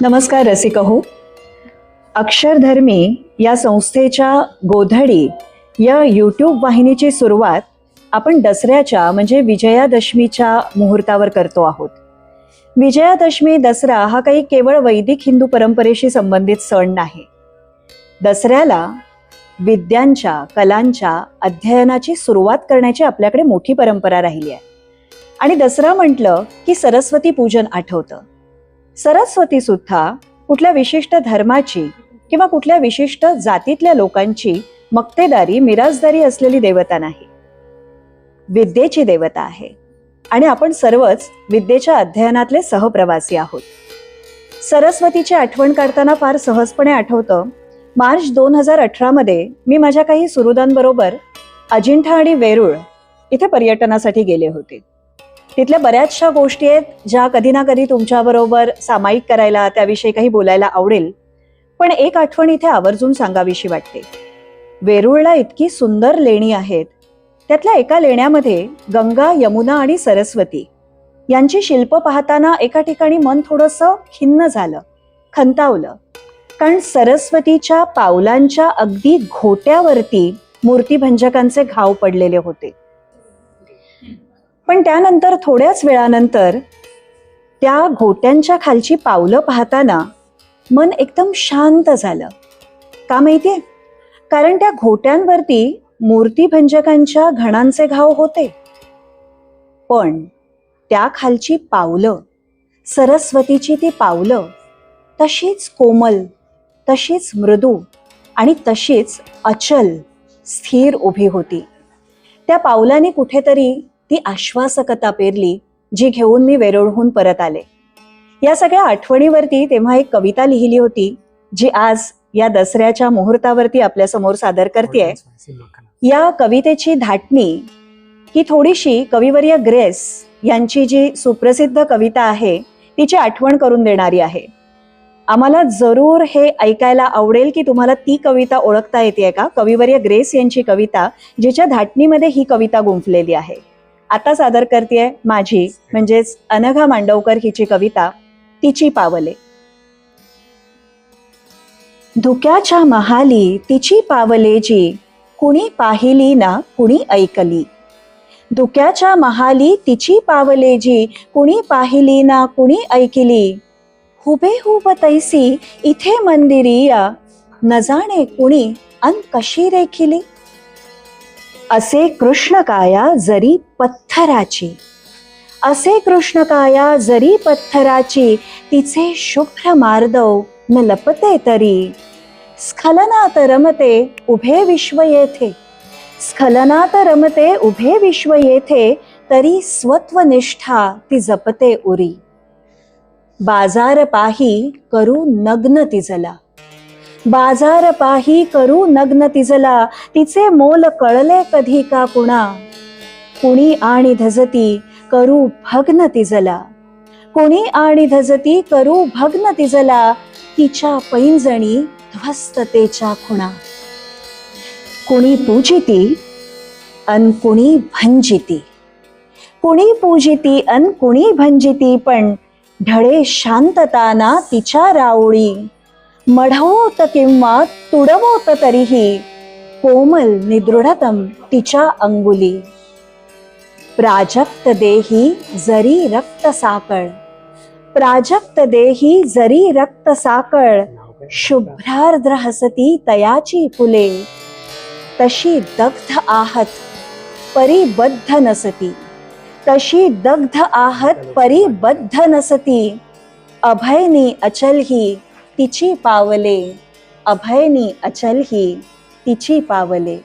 नमस्कार रसिक हो. अक्षरधर्मी या संस्थेच्या गोधडी या यूट्यूब वाहिनीची सुरुवात आपण दसऱ्याच्या म्हणजे विजयादशमीच्या मुहूर्तावर करतो आहोत. विजयादशमी दसरा हा काही केवळ वैदिक हिंदू परंपरेशी संबंधित सण नाही. दसऱ्याला विद्यांच्या कलांच्या अध्ययनाची सुरुवात करण्याची आपल्याकडे मोठी परंपरा राहिली आहे. आणि दसरा म्हटलं की सरस्वती पूजन आठवतं. सरस्वती सुद्धा कुठल्या विशिष्ट धर्माची किंवा कुठल्या विशिष्ट जातीतल्या लोकांची मक्तेदारी मिराजदारी असलेली देवता नाही. विद्येची देवता आहे. आणि आपण सर्वच विद्येच्या अध्ययनातले सहप्रवासी आहोत. सरस्वतीची आठवण काढताना फार सहजपणे आठवतं. मार्च दोन हजार अठरामध्ये मी माझ्या काही सुहृदांबरोबर अजिंठा आणि वेरूळ इथे पर्यटनासाठी गेले होते. तिथल्या बऱ्याचशा गोष्टी आहेत ज्या कधी ना कधी तुमच्याबरोबर सामायिक करायला त्याविषयी काही बोलायला आवडेल. पण एक आठवण इथे आवर्जून सांगावीशी वाटते. वेरूळला इतकी सुंदर लेणी आहेत. त्यातल्या एका लेण्यामध्ये गंगा यमुना आणि सरस्वती यांची शिल्प पाहताना एका ठिकाणी मन थोडंसं खिन्न झालं खंतावलं. कारण सरस्वतीच्या पावलांच्या अगदी घोट्यावरती मूर्तीभंजकांचे घाव पडलेले होते. पण त्यानंतर थोड्याच वेळानंतर त्या घोट्यांच्या खालची पावलं पाहताना मन एकदम शांत झालं. का माहितीये? कारण त्या घोट्यांवरती मूर्तीभंजकांच्या घणांचे घाव होते. पण त्या खालची पावलं सरस्वतीची ती पावलं तशीच कोमल तशीच मृदू आणि तशीच अचल स्थिर उभी होती. त्या पावलाने कुठेतरी ती आश्वासकता पेरली जी घेऊन मी वेरूळहून परत आले. या सगळ्या आठवणीवरती तेव्हा एक कविता लिहिली होती जी आज या दसऱ्याच्या मुहूर्तावरती आपल्यासमोर सादर करते या कवितेची धाटणी ही थोडीशी कविवर्य ग्रेस यांची जी सुप्रसिद्ध कविता आहे तिची आठवण करून देणारी आहे. आम्हाला जरूर हे ऐकायला आवडेल की तुम्हाला ती कविता ओळखता येते का? कविवर्य ग्रेस यांची कविता जिच्या धाटणीमध्ये ही कविता गुंफलेली आहे. आता सादर करते माझी म्हणजेच अनघा मांडवकर हिची कविता तिची पावले. धुक्याच्या महाली तिची पावले जी कुणी पाहिली ना कुणी ऐकली. धुक्याच्या महाली तिची पावले जी कुणी पाहिली ना कुणी ऐकली. हुबेहूब तैसी इथे मंदिरिया न जाणे कुणी अन कशी रेखिली. असे कृष्णकाया जरी पत्थराची. असे कृष्णकाया जरी पत्थराची तिचे शुभ्र मार्दव न लपते तरी. स्खलनात रमते उभे विश्व येथे. स्खलनात रमते उभे विश्व येथे तरी स्वत्वनिष्ठा ती जपते उरी. बाजार पाही करू नग्न तिजला बाजार पाही करू नग्न तिजला. तिचे मोल कळले कधी का कुणा? कुणी आणि धजती करू भग्न तिजला. कुणी आणि धजती करू भग्न तिजला. तिच्या पैंजणी ध्वस्ततेच्या खुणा. कुणी पूजिती अन कुणी भंजिती. कुणी पूजिती अन कुणी भंजिती पण ढळे शांतताना तिच्या राऊळी. मढवोत किंवा तुडवोत तरीही कोमल निदृढतम तिच्या अंगुली. प्राजक्त देही जरी रक्त साकळ. प्राजक्त देही जरी रक्त साकळ. शुभ्रार्द्र हसती तयाची फुले. तशी दग्ध आहत परिबद्ध नसती. तशी दग्ध आहत परिबद्ध नसती. अभयनी अचल ही तिची पावले अभयनी अचल ही तिची पावले.